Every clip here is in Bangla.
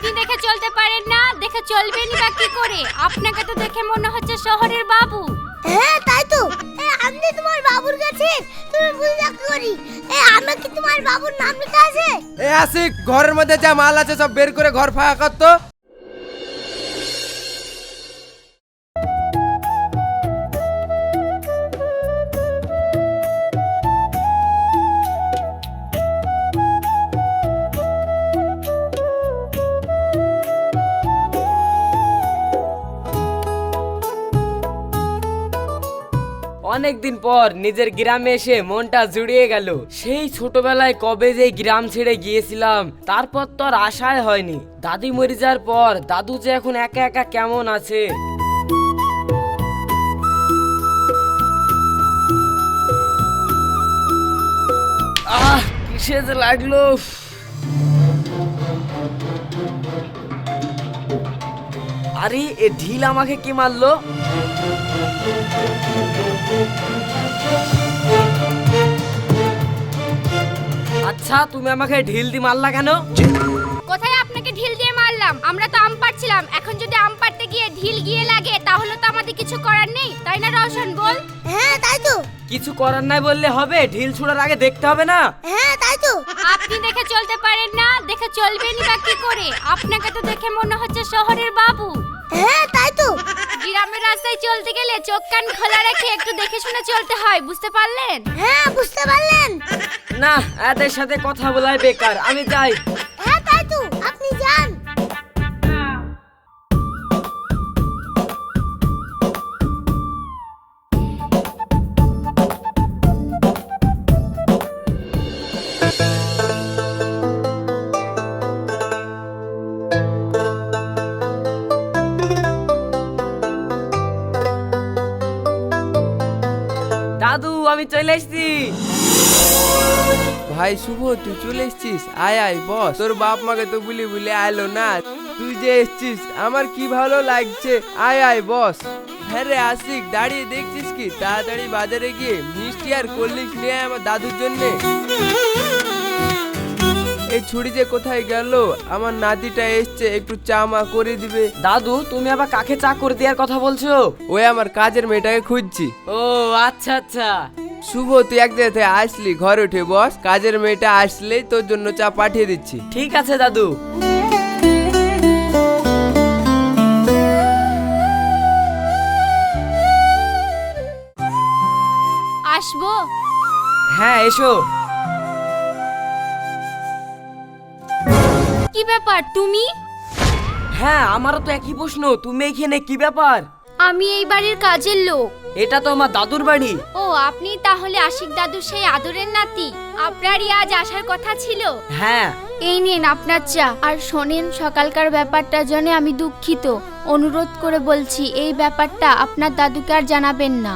আপনি দেখে চলতে পারেন না দেখে চলবেনই বা কি করে? আপনাকে তো দেখে মনে হচ্ছে শহরের বাবু। হ্যাঁ তাই তো। এ, আমি তোমার বাবুর কাছে তুমি বুঝে কি করি। এ, আমার কি তোমার বাবুর নাম লেখা আছে? এ আসিক ঘরের মধ্যে যা মাল আছে সব বের করে ঘর ফাঁকা কর অনেকদিন পর নিজের গ্রামে এসে মনটা জুড়িয়ে গেল। সেই ছোটবেলায় কবে যে গ্রাম ছেড়ে গিয়েছিলাম, তারপর তো আর আশায় হয়নি। দাদি মরে যাওয়ার পর দাদু যে এখন একা একা কেমন আছে? আহ, কিসে যে লাগল? আরে, এ ঢিল আমাকে কি মারলো? আচ্ছা তুমি আমাকে ঢিল দি মারলা কেন? কোথায় আপনাকে ঢিল দিয়ে মারলাম? আমরা তো আম পাড়ছিলাম। এখন যদি আম পাড়তে গিয়ে ঢিল গিয়ে লাগে তাহলে তো আমাদের কিছু করার নেই। তাই না রওশন বল? হ্যাঁ তাই তো। কিছু করার নাই বললে হবে ঢিল ছুড়ার আগে দেখতে হবে না। হ্যাঁ তাই তো। আপনি দেখে চলতে পারেন না দেখে চলবেনই বা কি করে? আপনাকে তো দেখে মনে হচ্ছে শহরের বাবু। হ্যাঁ তাই তো। গ্রামের রাস্তায় চলতে গেলে চোখ কান খোলা রেখে একটু দেখে শুনে চলতে হয় বুঝতে পারলেন? হ্যাঁ বুঝতে পারলেন। না এদের সাথে কথা বলাই বেকার। আমি যাই। চলে এসেছি। ভাই শুভ তুই চলে এসছিস? আয় আয় বস। তোর বাপ মাকে তো বলি বলে আইলো না। তুই যে এসছিস আমার কি ভালো লাগছে? আয় আয় বস। হ্যাঁ রে আশিক দাঁড়িয়ে দেখছিস কি? তাড়াতাড়ি বাজারে গিয়ে মিষ্টি আর কোল্ড ড্রিঙ্কস নিয়ে আয় আমার দাদুর জন্য। এই ছুরি যে কোথায় গেল? আমার নাতিটা এসছে একটু চা মা করে দিবে। দাদু তুমি আবার কাকে চা করে দেওয়ার কথা বলছো? ওই আমার কাজের মেয়েটাকে খুঁজছি। ও আচ্ছা আচ্ছা। শুভ তুই এক জায়গা থেকে আসলি ঘরে উঠে বস কাজের মেয়েটা আসলেই তোর জন্য চা পাঠিয়ে দিচ্ছি। ঠিক আছে দাদু। আসব? হ্যাঁ এসো। কি ব্যাপার তুমি? হ্যাঁ আমারও তো একই প্রশ্ন তুমি এখানে কি ব্যাপার? আমি এই বাড়ির কাজের লোক। এটা তো আমার দাদুর বাড়ি। ও আপনি তাহলে আশিক দাদু সেই আদরের নাতি। আপনারই আজ আসার কথা ছিল? হ্যাঁ। এই নিন আপনার চা। আর শোনেন সকালকার ব্যাপারটা জন্য আমি দুঃখিত। অনুরোধ করে বলছি এই ব্যাপারটা আপনার দাদুকে আর জানাবেন না।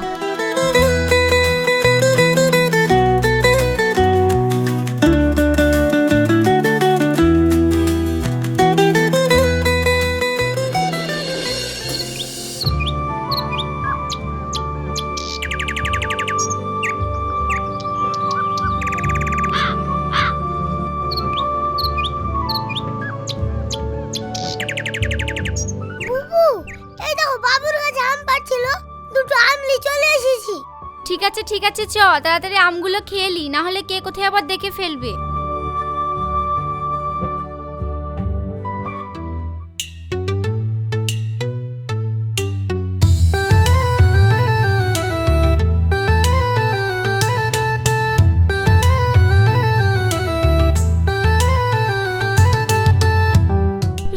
ঠিক আছে ঠিক আছে, চ, তাড়াতাড়ি আমগুলো খেয়ে লি, না হলে কে কোথায় আবার দেখে ফেলবে।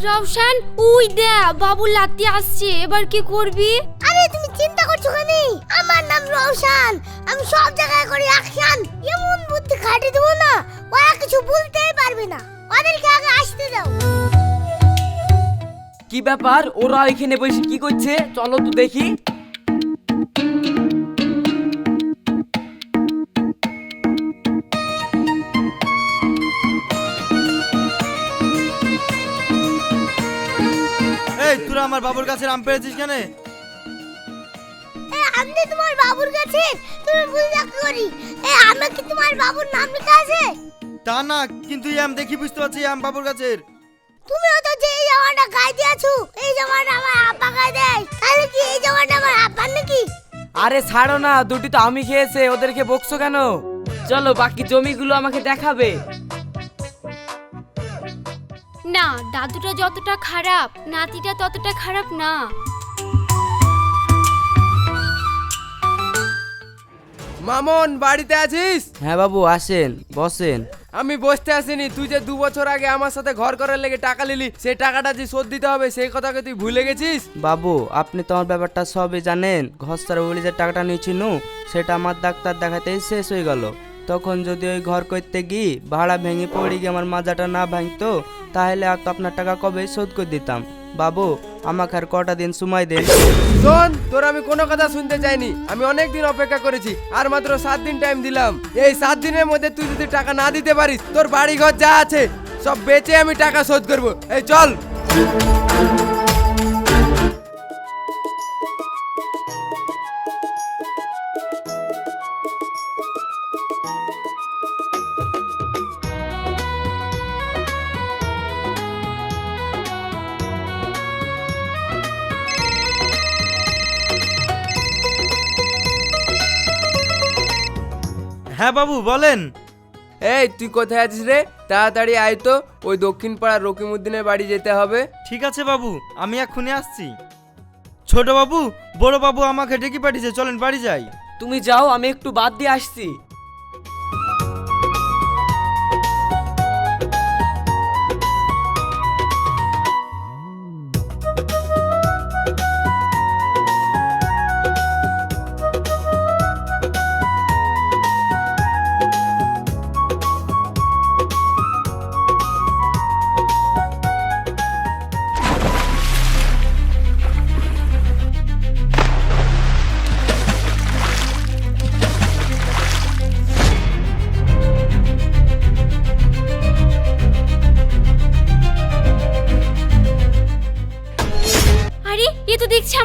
রওশান, উই দে বাবু লাত্তি আসছে, এবার কি করবি? আরে, তুমি চিন্তা করছ কেন? আমার নাম রওশান। আমি সব জায়গায় করি অ্যাকশন এমন বুদ্ধি খাটিয়ে দেবো না ওরা কিছু বলতেই পারবে না। ওদেরকে আগে আসতে দাও। কি ব্যাপার? ওরা এখানে বসে কি করছে? চলো তো দেখি। এই তোরা আমার বাবুর কাছে আম পেয়েছিস কেন? এ আমি তোমার বাবুর কাছে তুমি বুঝতে কি করি। এ আমার কি তোমার বাবুর নাম লেখা আছে? তা না কিন্তু এই আম দেখি বুঝতে পারছি এই আম বাবুর কাছের। তুমিও তো যেই আছো এই জামাটা আমার আব্বা গায়ে দেয়। তাহলে কি এই জামাটা আমার আব্বার নাকি? আরে ছাড়ো না দুটি তো আমি খেয়েছে ওদেরকে বকছো কেন? চলো বাকি জমিগুলো আমাকে দেখাবে। না দাদুটা যতটা খারাপ নাতিটা ততটা খারাপ না। মামন বাড়িতে আছিস? হ্যাঁ বাবু আসেন বসেন। আমি বসতে আসিনি তুই যে দু বছর আগে আমার সাথে ঘর করার লেগে টাকা নিলি সেই টাকাটা যে শোধ দিতে হবে সেই কথাকে তুই ভুলে গেছিস? বাবু আপনি তো আমার ব্যাপারটা সবই জানেন। ঘর সারা বলি যে টাকাটা নিয়েছিল সেটা আমার ডাক্তার দেখাতেই শেষ হয়ে গেল। তখন যদি ওই ঘর করতে গিয়ে ভাড়া ভেঙে পড়ে গিয়ে আমার মাজাটা না ভাঙতো তাহলে আর তো আপনার টাকা কবে শোধ করে দিতাম? বাবু, আমাকে আর কটা দিন সময় দেন শোন, তোর আমি কোনো কথা শুনতে চাইনি। আমি অনেক দিন অপেক্ষা করেছি, আর মাত্র সাত দিন টাইম দিলাম। এই সাত দিনের মধ্যে তুই যদি টাকা না দিতে পারিস, তোর বাড়ি ঘর যা আছে, সব বেচে আমি টাকা শোধ করব। এই, চল। হ্যাঁ বাবু বলেন। এই তুই কোথায় আছিস রে? তাড়াতাড়ি আয় তো ওই দক্ষিণ পাড়ার রকিমুদ্দিনের বাড়ি যেতে হবে। ঠিক আছে বাবু আমি এক্ষুনি আসছি। ছোট বাবু বড় বাবু আমাকে ডেকে পাঠিয়েছে চলেন বাড়ি যাই। তুমি যাও আমি একটু বাদ দিয়ে আসছি।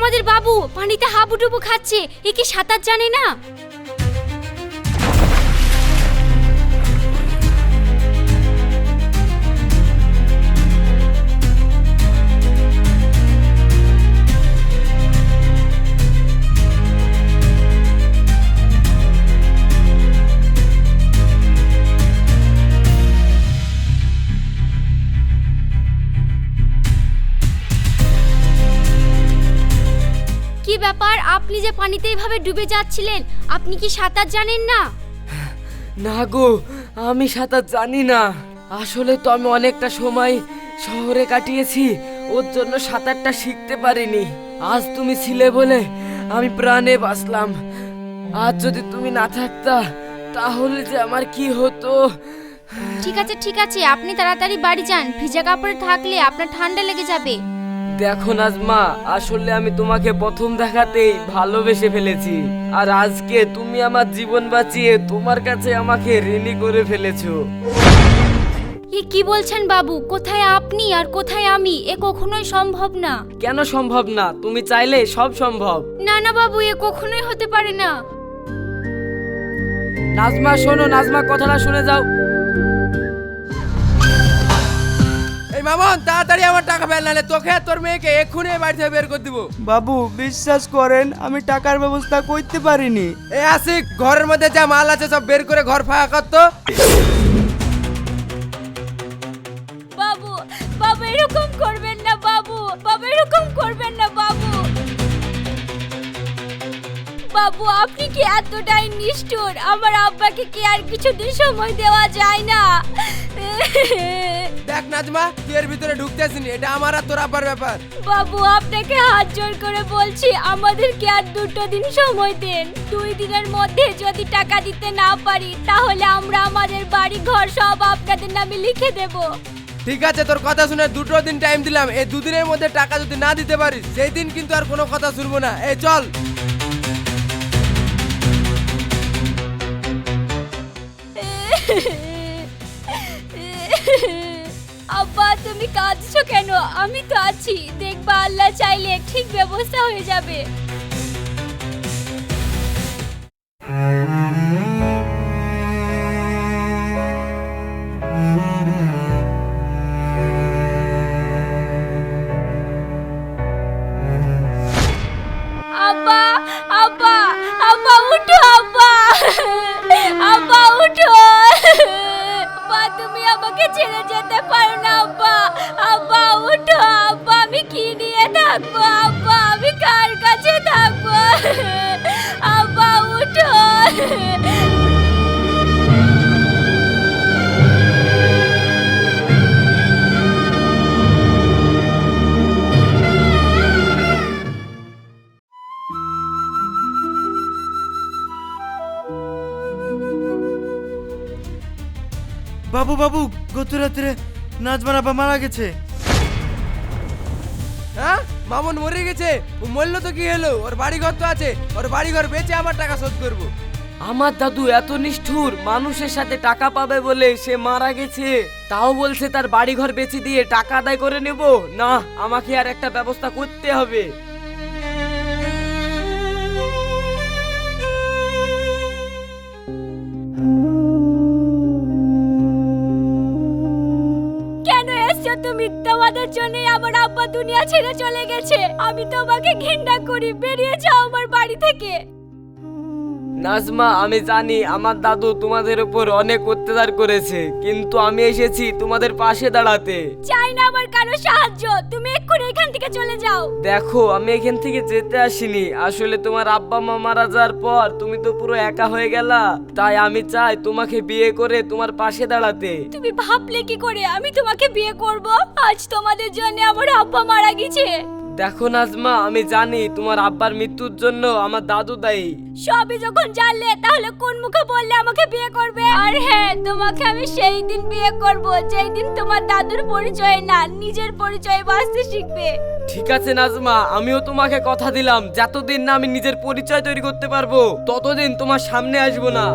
আমাদের বাবু পানিতে হাবুডুবু খাচ্ছে এ কি সাঁতার জানে না? ব্যাপার আপনি যে পানিতে এভাবে ডুবে যাচ্ছিলেন আপনি কি সাঁতার জানেন না? না গো আমি সাঁতার জানি না। আসলে তো আমি অনেকটা সময় শহরে কাটিয়েছি ওর জন্য সাঁতারটা শিখতে পারিনি। আজ তুমি ছিলে বলে আমি প্রাণে বাঁচলাম। আজ যদি তুমি না থাকতা তাহলে যে আমার কি হতো? ঠিক আছে ঠিক আছে আপনি তাড়াতাড়ি বাড়ি যান। ভিজা কাপড়ে থাকলে আপনার ঠান্ডা লেগে যাবে। দেখো নাজমা আসলে আমি তোমাকে প্রথম দেখাতেই ভালোবেসে ফেলেছি। আর আজকে তুমি আমার জীবন বাঁচিয়ে তোমার কাছে আমাকে ঋণী করে ফেলেছো। এ কি বলছেন বাবু? কোথায় আপনি আর কোথায় আমি? এ কখনোই সম্ভব না। কেন সম্ভব না? তুমি চাইলে সব সম্ভব। না না বাবু এ কখনোই হতে পারে না। নাজমা শোনো নাজমা কথাটা শুনে যাও। এই মামন তাড়াতাড়ি আমার টাকা ফেল নালে। তোকে আর তোর মেয়েকে এক্ষুনি এই বাড়ি থেকে বের করে দিব। বাবু বিশ্বাস করেন আমি টাকার ব্যবস্থা করতে পারিনি। এ আসি ঘরের মধ্যে যা মাল আছে সব বের করে ঘর ফাঁকা করতো বাবু বাবু এরকম করবেন না বাবু বাবু এরকম করবেন না বাবু বাবু আপনি কি এতটাই নিষ্ঠুর? আমার আব্বাকে কি আর কিছুদিন সময় দেওয়া যায় না? দেখ নাজমা তুই এর ভিতরে ঢুকতে আসিনি এটা আমার আর তোর আব্বার ব্যাপার। বাবু আপনাকে হাত জোর করে বলছি আমাদেরকে আর দুটো দিন সময় দেন? দুই দিনের মধ্যে যদি টাকা দিতে না পারি তাহলে আমরা আমাদের বাড়ি ঘর সব আপনাদের নামে লিখে দেব। ঠিক আছে তোর কথা শুনে দুটো দিন টাইম দিলাম। এই দুদিনের মধ্যে টাকা যদি না দিতে পারিস সেই দিন কিন্তু আর কোনো কথা শুনব না। এই চল। আব্বা তুমি কাঁদছো কেন? আমি তো আছি। দেখবা আল্লাহ চাইলে ঠিক ব্যবস্থা হয়ে যাবে। বাবু বাবু গত রাত্রে নাজমার আব্বা মারা গেছে। হ্যাঁ? মামুন মরে গেছে। ও মরলো তো কি হলো? ওর বাড়ি ঘর তো আছে। ওর বাড়ি ঘর বেচে আবার টাকা শোধ করব। আমার দাদু এত নিষ্ঠুর মানুষের সাথে টাকা পাবে বলে সে মারা গেছে। তাও বলছে তার বাড়ি ঘর বেচে দিয়ে টাকা আদায় করে নেব। না আমাকে আর একটা ব্যবস্থা করতে হবে। তোমাদের জন্য আমার আব্বা দুনিয়া ছেড়ে চলে গেছে। আমি তোমাকে ঘৃণা করি বেরিয়ে যাও আমার বাড়ি থেকে। নাজমা আমি জানি আমার দাদু তোমাদের উপর অনেক অত্যাচার করেছে কিন্তু আমি এসেছি তোমাদের পাশে দাঁড়াতে। চাই না আমার কারও সাহায্য। তুমি এক্ষুনি এখান থেকে চলে যাও। দেখো আমি এখান থেকে যেতে আসিনি। আসলে তোমার আব্বা মা মারা যাওয়ার পর তুমি তো পুরো একা হয়ে গেলা। তাই আমি চাই তোমাকে বিয়ে করে তোমার পাশে দাঁড়াতে। তুমি ভাবলে কি করে আমি তোমাকে বিয়ে করব? আজ তোমাদের জন্য আমার আব্বা মারা গেছে। দেখো নাজমা আমি জানি তোমার আব্বার মৃত্যুর জন্য আমার দাদু দায়ী। সবই যখন জানলে তাহলে কোন মুখে বললে আমাকে বিয়ে করবে? আর হ্যাঁ তোমাকে আমি সেই দিন বিয়ে করব যেই দিন তোমার দাদুর পরিচয় না নিজের পরিচয় বাঁচতে শিখবে। ঠিক আছে নাজমা আমিও তোমাকে কথা দিলাম যতদিন না আমি নিজের পরিচয় তৈরি করতে পারব ততদিন তোমার সামনে আসব না।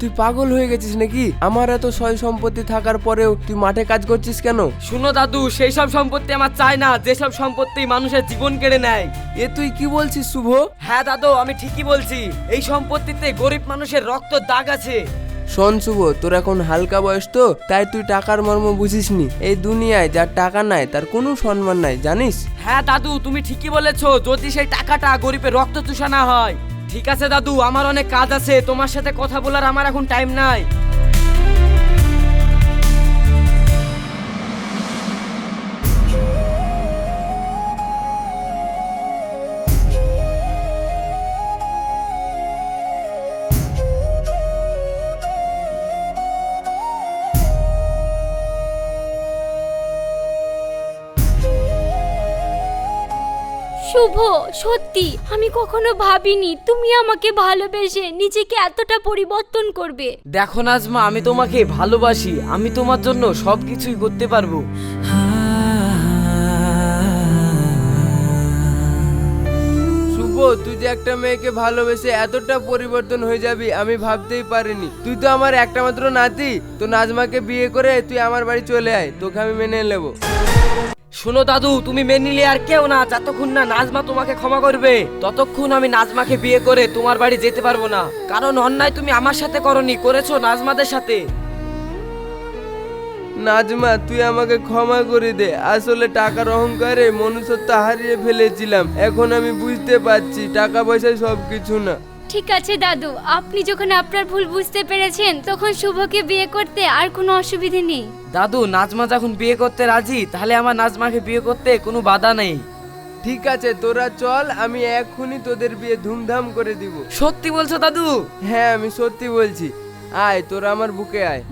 তুই পাগল হয়ে গেছিস নাকি? আমার এত সয় সম্পত্তি থাকার পরেও তুই মাঠে কাজ করছিস কেন? শুনো দাদু সেই সব সম্পত্তি আমার চাই না যেসব সম্পত্তি মানুষের জীবন কেড়ে নেয়। এ তুই কি বলছিস শুভ? হ্যাঁ দাদু আমি ঠিকই বলছি। এই সম্পত্তিতে গরিব মানুষের রক্ত দাগ আছে। শোন শুভ তোর এখন হালকা বয়স তো তাই তুই টাকার মর্ম বুঝিসনি। এই দুনিয়ায় যার টাকা নাই তার কোনো সম্মান নাই জানিস? হ্যাঁ দাদু তুমি ঠিকই বলেছ যদি সেই টাকাটা গরিবের রক্ত চুষা না হয়। ঠিক আছে দাদু, আমার অনেক কাজ আছে। তোমার সাথে কথা বলার আমার এখন টাইম নাই। সত্যি আমি কখনো ভাবিনি তুমি আমাকে ভালোবেসে নিজেকে এতটা পরিবর্তন করবে। দেখো নাজমা আমি তোমাকে ভালোবাসি আমি তোমার জন্য সবকিছুই করতে পারব। শুভ তুই যে একটা মেয়েকে ভালোবেসে এতটা পরিবর্তন হয়ে যাবি আমি ভাবতেই পারিনি। তুই তো আমার একটা মাত্র নাতি তো নাজমাকে বিয়ে করে তুই আমার বাড়ি চলে আয় তোকে আমি মেনে নেব। শোনো দাদু, তুমি মেনে নিলে আর কেউ না, যতক্ষণ না নাজমা তোমাকে ক্ষমা করবে, ততক্ষণ আমি নাজমাকে বিয়ে করে তোমার বাড়ি যেতে পারব না। কারণ অন্যায় তুমি আমার সাথে করনি, করেছ নাজমাদের সাথে। নাজমা, তুই আমাকে ক্ষমা করে দে। আসলে টাকার অহংকারে মনুষ্যত্ব হারিয়ে ফেলেছিলাম। এখন আমি বুঝতে পারছি, টাকা পয়সা সব কিছু না। ঠিক আছে দাদু। আপনি যখন আপনার ভুল বুঝতে পেরেছেন তখন শুভকে বিয়ে করতে আর কোনো অসুবিধে নেই। দাদু নাজমা যখন বিয়ে করতে রাজি তাহলে আমার নাজমাকে বিয়ে করতে কোনো বাধা নেই। ঠিক আছে তোরা চল আমি এক্ষুনি তোদের বিয়ে ধুমধাম করে দিব। সত্যি বলছো দাদু? হ্যাঁ আমি সত্যি বলছি। আয় তোরা আমার বুকে আয়।